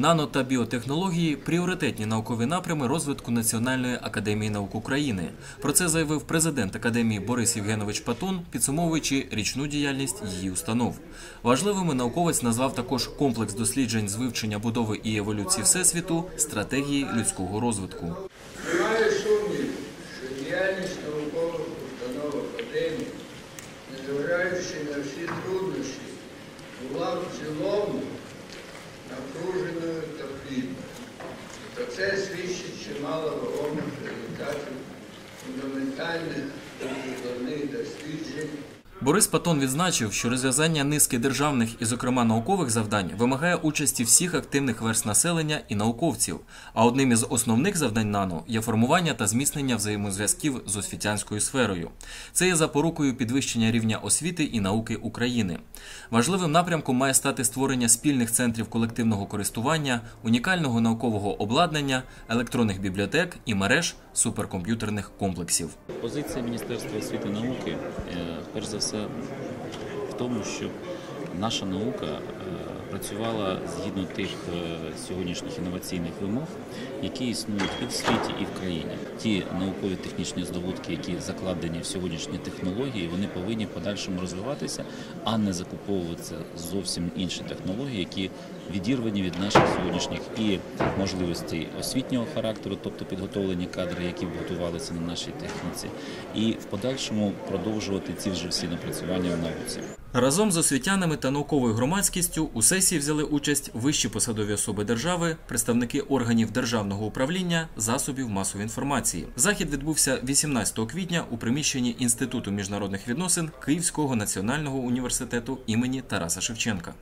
Нано та біотехнології пріоритетні наукові напрями розвитку Національної академії наук України. Про це заявив президент академії Борис Євгенович Патун, підсумовуючи річну діяльність її установ. Важливими науковець назвав також комплекс досліджень з вивчення будови і еволюції всесвіту, стратегії людського розвитку. Немає сумнівів, що діяльність наукових установ академії, незважаючи на всі труднощі, була в цілому напруженою та плідною. Про це свідчить чимало вагомих результатів фундаментальних і прикладних досліджень Борис Патон відзначив, що розв'язання низки державних і, зокрема, наукових завдань вимагає участі всіх активних верст населення і науковців. А одним із основних завдань НАНО є формування та зміцнення взаємозв'язків з освітянською сферою. Це є запорукою підвищення рівня освіти і науки України. Важливим напрямком має стати створення спільних центрів колективного користування, унікального наукового обладнання, електронних бібліотек і мереж суперкомп'ютерних комплексів. Позиція Міністерства освіти і науки, е, перш за все, в тому, щоб наша наука е, працювала згідно тих е, сьогоднішніх інноваційних вимог, які існують і в світі, і в країні. Ті наукові технічні здобутки, які закладені в сьогоднішні технології, вони повинні подальшому розвиватися, а не закуповуватися зовсім інші технології, які відірвані від наших сьогоднішніх і можливостей освітнього характеру, тобто підготовлені кадри, які готувалися на нашій техніці, і в подальшому продовжувати ці вже всі напрацювання в науці. Разом з освітянами та науковою громадськістю у сесії взяли участь вищі посадові особи держави, представники органів державного управління, засобів масової інформації. Захід відбувся 18 квітня у приміщенні Інституту міжнародних відносин Київського національного університету імені Тараса Шевченка.